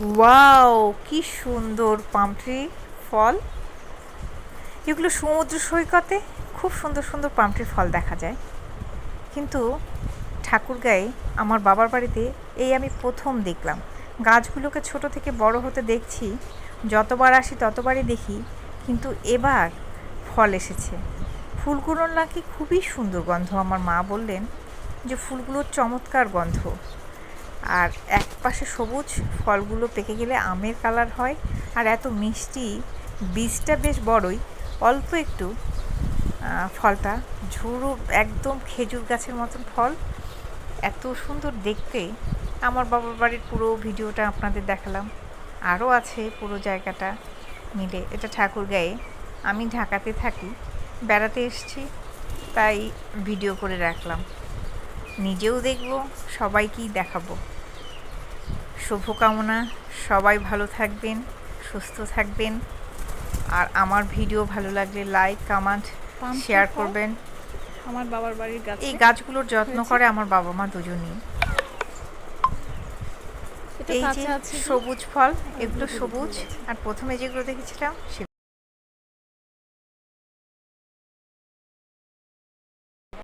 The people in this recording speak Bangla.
ওয়াও কি সুন্দর পামট্রি ফল। এগুলো সমুদ্র সৈকতে খুব সুন্দর সুন্দর পামট্রি ফল দেখা যায়। কিন্তু ঠাকুরগাঁয়ে আমার বাবার বাড়িতে এই আমি প্রথম দেখলাম। গাছগুলোকে ছোট থেকে বড় হতে দেখছি, যতবার আসি ততবারই দেখি, কিন্তু এবার ফল এসেছে। ফুলগুলোর নাকি খুবই সুন্দর গন্ধ। আমার মা বললেন যে, ফুলগুলোর চমৎকার গন্ধ। আর এক পাশে সবুজ ফলগুলো পেকে গেলে আমের কালার হয় আর এত মিষ্টি, বীজটা বেশ বড়ই, অল্প একটু ফলটা। ঝুরু একদম খেজুর গাছের মতন ফল। এত সুন্দর দেখতে। আমার বাবার বাড়ির পুরো ভিডিওটা আপনাদের দেখালাম। আরও আছে পুরো জায়গাটা মিলে। এটা ঠাকুরগাঁয়ে। আমি ঢাকাতে থাকি। বেড়াতে এসেছি, তাই ভিডিও করে রাখলাম। নিজেও দেখব, সবাইকেই দেখাবো। শুভকামনা। সবাই ভালো থাকবেন সুস্থ থাকবেন। আর আমার ভিডিও ভালো লাগলে লাইক কমেন্ট শেয়ার করবেন। আমার বাবার বাড়ির গাছ। এই গাছগুলোর যত্ন করে আমার বাবা মা দুজনেই। এই যে। সবুজ ফল এগুলো সবুজ। আর প্রথমে যেগুলো দেখেছিলাম